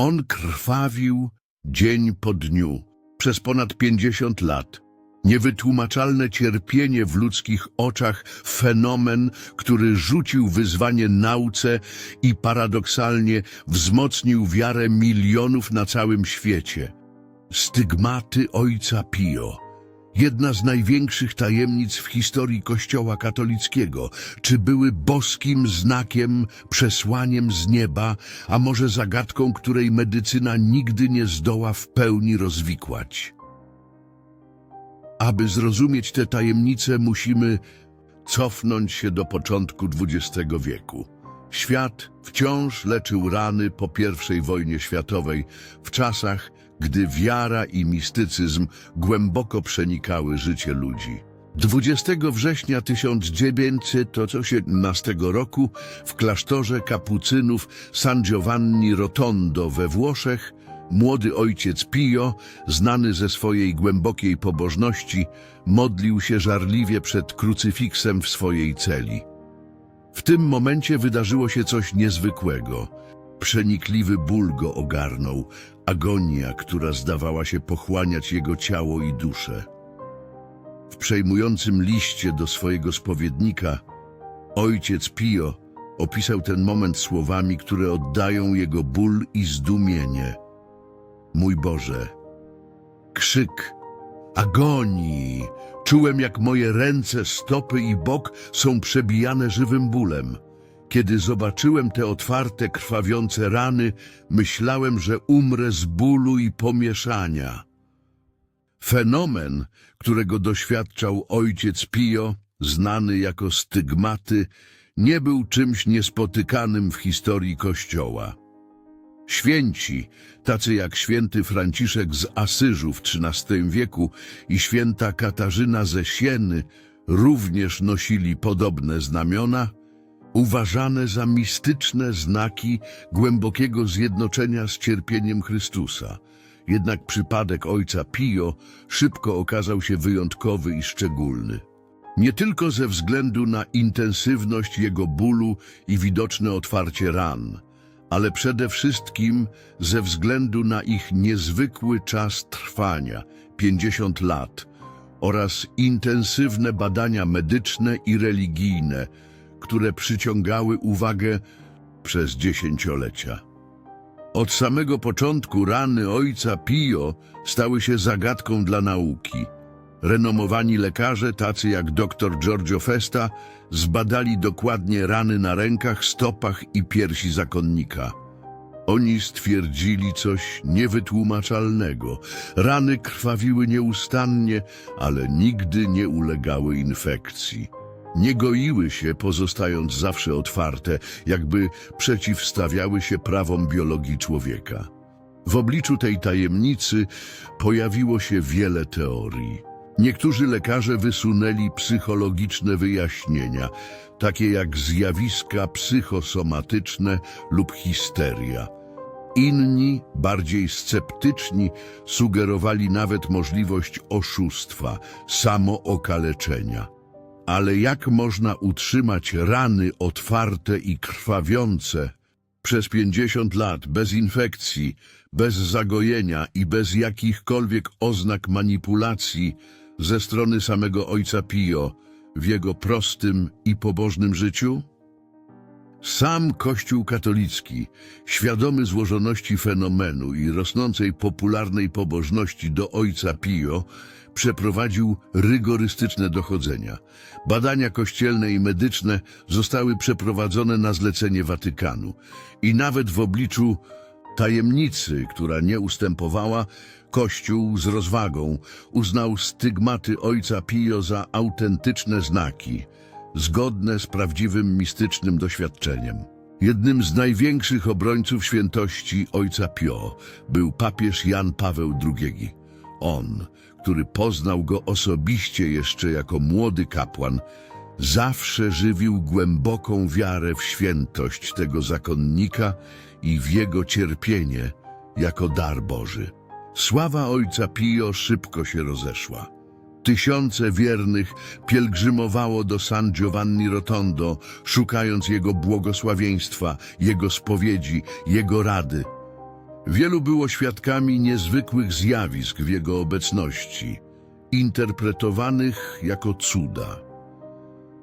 On krwawił dzień po dniu przez ponad pięćdziesiąt lat. Niewytłumaczalne cierpienie w ludzkich oczach, fenomen, który rzucił wyzwanie nauce i paradoksalnie wzmocnił wiarę milionów na całym świecie. Stygmaty Ojca Pio. Jedna z największych tajemnic w historii Kościoła katolickiego. Czy były boskim znakiem, przesłaniem z nieba, a może zagadką, której medycyna nigdy nie zdoła w pełni rozwikłać? Aby zrozumieć te tajemnice, musimy cofnąć się do początku XX wieku. Świat wciąż leczył rany po I wojnie światowej, w czasach, gdy wiara i mistycyzm głęboko przenikały życie ludzi. 20 września 1918 roku w klasztorze kapucynów San Giovanni Rotondo we Włoszech młody ojciec Pio, znany ze swojej głębokiej pobożności, modlił się żarliwie przed krucyfiksem w swojej celi. W tym momencie wydarzyło się coś niezwykłego. Przenikliwy ból go ogarnął, agonia, która zdawała się pochłaniać jego ciało i duszę. W przejmującym liście do swojego spowiednika ojciec Pio opisał ten moment słowami, które oddają jego ból i zdumienie. Mój Boże, krzyk agonii. Czułem, jak moje ręce, stopy i bok są przebijane żywym bólem. Kiedy zobaczyłem te otwarte, krwawiące rany, myślałem, że umrę z bólu i pomieszania. Fenomen, którego doświadczał ojciec Pio, znany jako stygmaty, nie był czymś niespotykanym w historii Kościoła. Święci, tacy jak święty Franciszek z Asyżu w XIII wieku i święta Katarzyna ze Sieny, również nosili podobne znamiona, uważane za mistyczne znaki głębokiego zjednoczenia z cierpieniem Chrystusa. Jednak przypadek ojca Pio szybko okazał się wyjątkowy i szczególny. Nie tylko ze względu na intensywność jego bólu i widoczne otwarcie ran, ale przede wszystkim ze względu na ich niezwykły czas trwania 50 lat oraz intensywne badania medyczne i religijne, które przyciągały uwagę przez dziesięciolecia. Od samego początku rany ojca Pio stały się zagadką dla nauki. Renomowani lekarze, tacy jak dr Giorgio Festa, zbadali dokładnie rany na rękach, stopach i piersi zakonnika. Oni stwierdzili coś niewytłumaczalnego. Rany krwawiły nieustannie, ale nigdy nie ulegały infekcji. Nie goiły się, pozostając zawsze otwarte, jakby przeciwstawiały się prawom biologii człowieka. W obliczu tej tajemnicy pojawiło się wiele teorii. Niektórzy lekarze wysunęli psychologiczne wyjaśnienia, takie jak zjawiska psychosomatyczne lub histeria. Inni, bardziej sceptyczni, sugerowali nawet możliwość oszustwa, samookaleczenia. Ale jak można utrzymać rany otwarte i krwawiące przez 50 lat bez infekcji, bez zagojenia i bez jakichkolwiek oznak manipulacji ze strony samego ojca Pio w jego prostym i pobożnym życiu? Sam Kościół katolicki, świadomy złożoności fenomenu i rosnącej popularnej pobożności do ojca Pio, przeprowadził rygorystyczne dochodzenia. Badania kościelne i medyczne zostały przeprowadzone na zlecenie Watykanu i nawet w obliczu tajemnicy, która nie ustępowała, Kościół z rozwagą uznał stygmaty ojca Pio za autentyczne znaki, zgodne z prawdziwym mistycznym doświadczeniem. Jednym z największych obrońców świętości ojca Pio był papież Jan Paweł II. On, który poznał go osobiście jeszcze jako młody kapłan, zawsze żywił głęboką wiarę w świętość tego zakonnika i w jego cierpienie jako dar Boży. Sława ojca Pio szybko się rozeszła. Tysiące wiernych pielgrzymowało do San Giovanni Rotondo, szukając jego błogosławieństwa, jego spowiedzi, jego rady. Wielu było świadkami niezwykłych zjawisk w jego obecności, interpretowanych jako cuda.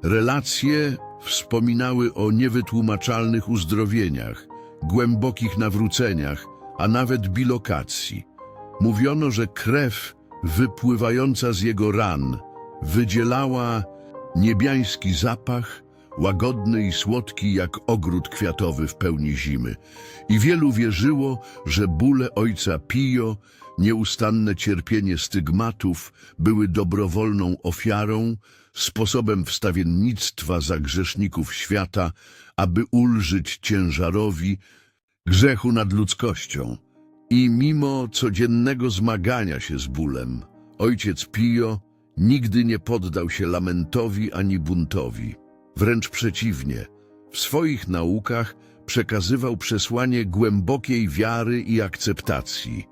Relacje wspominały o niewytłumaczalnych uzdrowieniach, głębokich nawróceniach, a nawet bilokacji. Mówiono, że krew wypływająca z jego ran wydzielała niebiański zapach, łagodny i słodki jak ogród kwiatowy w pełni zimy. I wielu wierzyło, że bóle ojca Pio, nieustanne cierpienie stygmatów były dobrowolną ofiarą, sposobem wstawiennictwa za grzeszników świata, aby ulżyć ciężarowi grzechu nad ludzkością. I mimo codziennego zmagania się z bólem, ojciec Pio nigdy nie poddał się lamentowi ani buntowi. Wręcz przeciwnie, w swoich naukach przekazywał przesłanie głębokiej wiary i akceptacji.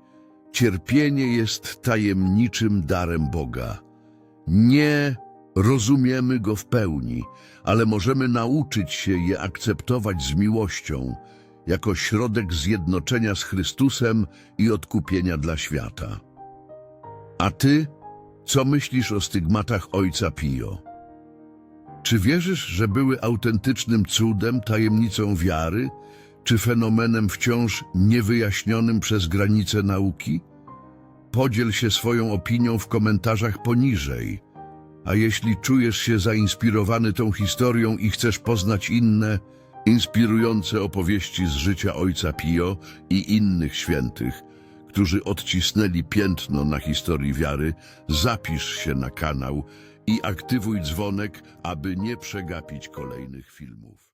Cierpienie jest tajemniczym darem Boga. Nie rozumiemy go w pełni, ale możemy nauczyć się je akceptować z miłością, jako środek zjednoczenia z Chrystusem i odkupienia dla świata. A ty, co myślisz o stygmatach ojca Pio? Czy wierzysz, że były autentycznym cudem, tajemnicą wiary, czy fenomenem wciąż niewyjaśnionym przez granice nauki? Podziel się swoją opinią w komentarzach poniżej. A jeśli czujesz się zainspirowany tą historią i chcesz poznać inne, inspirujące opowieści z życia ojca Pio i innych świętych, którzy odcisnęli piętno na historii wiary, zapisz się na kanał i aktywuj dzwonek, aby nie przegapić kolejnych filmów.